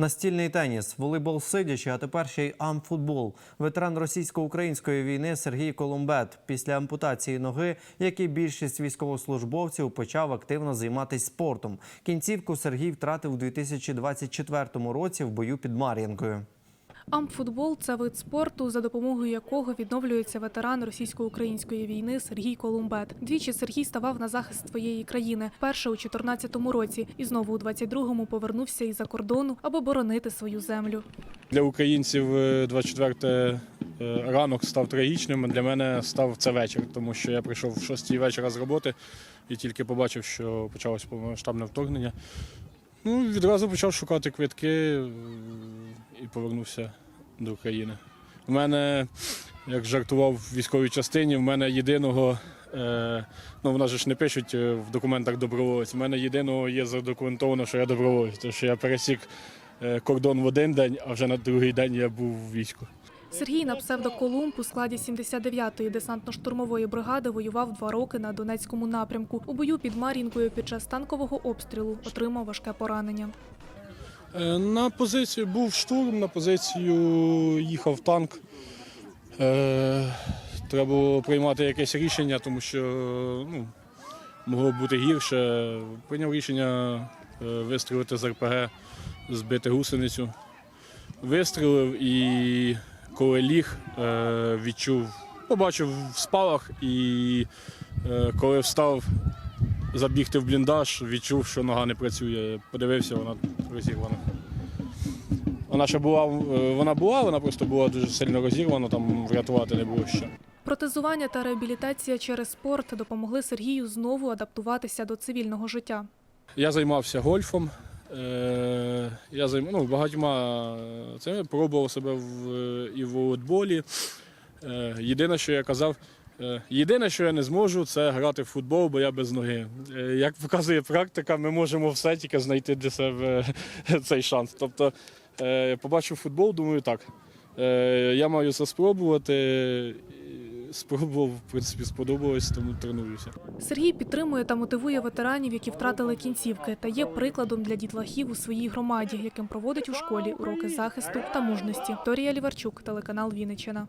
Настільний теніс, волейбол сидячи, а тепер ще й амфутбол. Ветеран російсько-української війни Сергій Колумбет після ампутації ноги, як і більшість військовослужбовців, почав активно займатися спортом. Кінцівку Сергій втратив у 2024 році в бою під Мар'їнкою. Амфутбол це вид спорту, за допомогою якого відновлюється ветеран російсько-української війни Сергій Колумбет. Двічі Сергій ставав на захист своєї країни. Перше у 14-му році, і знову у 22-му повернувся із-за кордону, аби боронити свою землю. Для українців е, 24 е, ранок став трагічним. Для мене став це вечір, тому що я прийшов в 6 вечора з роботи і тільки побачив, що почалось повномасштабне вторгнення. Ну, відразу почав шукати квитки е, і повернувся до України. У мене, як жартував в військовій частині, в мене єдиного, е, ну в нас же ж не пишуть е, в документах доброволець. У мене єдиного є задокументовано, що я доброволець, тому що я пересік е, кордон в один день, а вже на другий день я був в війську. Сергій на псевдо Колумб у складі 79-ї десантно-штурмової бригади воював два роки на Донецькому напрямку. У бою під Мар'їнкою під час танкового обстрілу отримав важке поранення. Е, На позицію був штурм, на позицію їхав танк. Е, Треба було приймати якесь рішення, тому що ну, могло бути гірше. Прийняв рішення е, вистрілити з РПГ, збити гусеницю. Вистрілив і коли ліг, відчув, побачив в спалах і коли встав забігти в бліндаж, відчув, що нога не працює. Подивився, вона розірвана. Вона ще була, е, вона була, вона просто була дуже сильно розірвана, там врятувати не було що. Протезування та реабілітація через спорт допомогли Сергію знову адаптуватися до цивільного життя. Я займався гольфом. Е, я займ... ну, багатьма це пробував себе в, і в волейболі. Е, єдине, що я казав, е, єдине, що я не зможу, це грати в футбол, бо я без ноги. Е, як показує практика, ми можемо все тільки знайти для себе цей шанс. Тобто, е, побачив футбол, думаю, так. Е, я маю це спробувати. Спробував, в принципі, сподобалось, тому тренуюся. Сергій підтримує та мотивує ветеранів, які втратили кінцівки, та є прикладом для дітлахів у своїй громаді, яким проводить у школі уроки захисту та мужності. Торія Ліварчук, телеканал Вінниччина.